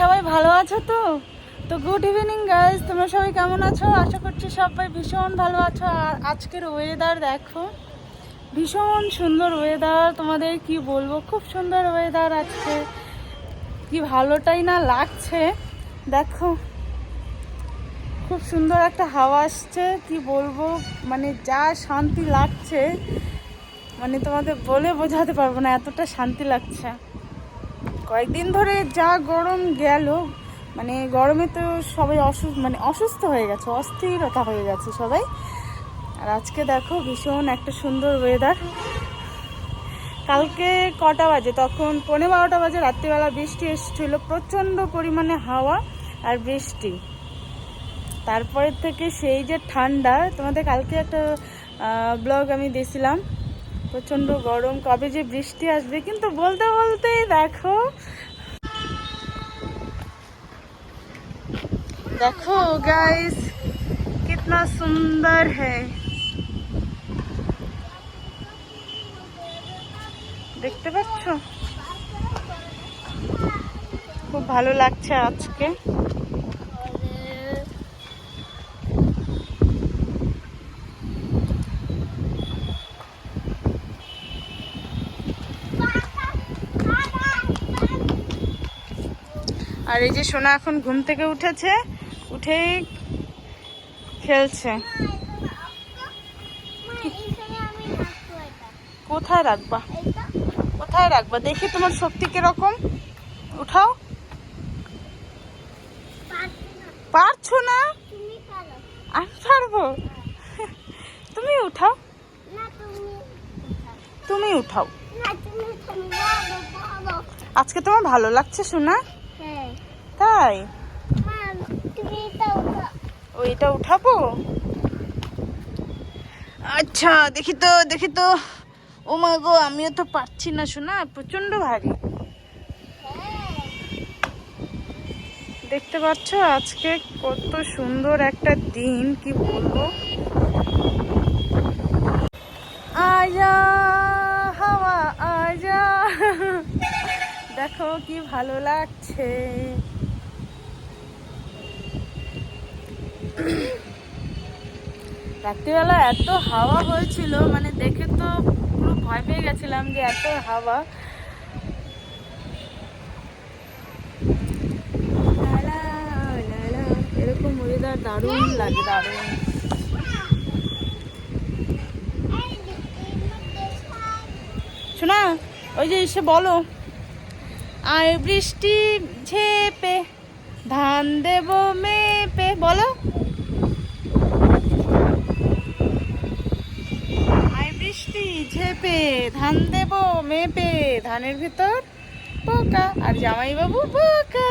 সবাই ভালো আছো তো? তো গুড ইভিনিং গাইজ তোমরা সবাই কেমন আছো? আশা করছি সবাই ভীষণ ভালো আছো। আর আজকের ওয়েদার দেখো, ভীষণ সুন্দর ওয়েদার তোমাদের কি বলব? খুব সুন্দর ওয়েদার আজকে। কি ভালোটাই না লাগছে। দেখো, খুব সুন্দর একটা হাওয়া আসছে। কি বলব? মানে যা শান্তি লাগছে। মানে তোমাদের বলে বোঝাতে পারব না এতটা শান্তি লাগছে। কয়েকদিন ধরে যা গরম গেল মানে গরমে তো সবাই অসুস্থ মানে অসুস্থ হয়ে গেছে, অস্থিরতা হয়ে গেছে সবাই। আর আজকে দেখো ভীষণ একটা সুন্দর ওয়েদার কালকে কটা বাজে? তখন পনেরো বারোটা বাজে, রাত্রিবেলা বৃষ্টি এসেছিল, প্রচণ্ড পরিমাণে হাওয়া আর বৃষ্টি। তারপরের থেকে সেই যে ঠান্ডা, তোমাদের কালকে একটা ব্লগ আমি দিয়েছিলাম। প্রচণ্ড গরম, কবে যে বৃষ্টি আসবে, কিন্তু বলতে বলতেই দেখো। দেখো গাইস কিতনা সুন্দর হ্যায় দেখতে পাচ্ছ? খুব ভালো লাগছে আজকে। আর এই যে সোনা এখন ঘুম থেকে উঠেছে, উঠেই খেলছে। কোথায় রাখবা? কোথায় রাখবা? দেখি তোমার শক্তি কীরকম। উঠাও। পারছ না? আমি পারব। তুমি উঠাও। তুমি উঠাও। আজকে তোমার ভালো লাগছে, সোনা? তাই? ও এটা উঠাবো? আচ্ছা দেখি তো দেখি তো। ও মা গো আমিও তো পারছি না শোনা প্রচণ্ড ভারী। দেখতে পাচ্ছ আজকে কত সুন্দর একটা দিন কি বলব? আজা হাওয়া আজা দেখো কি ভালো লাগছে। রাত্রিবেলা এত হাওয়া হয়েছিল মানে দেখে তো পুরো ভয় পেয়ে গেছিলাম যে এত হাওয়া। এরকম ওয়েদার দারুণ লাগে, দারুণ। শোনা, ওই যে এসে বলো। আর বৃষ্টি ঝেপে ধান দেব মেপে বলো আয় বৃষ্টি ঝেপে ধান দেব মেপে ধানের ভিতর পোকা আর জামাইবাবু পোকা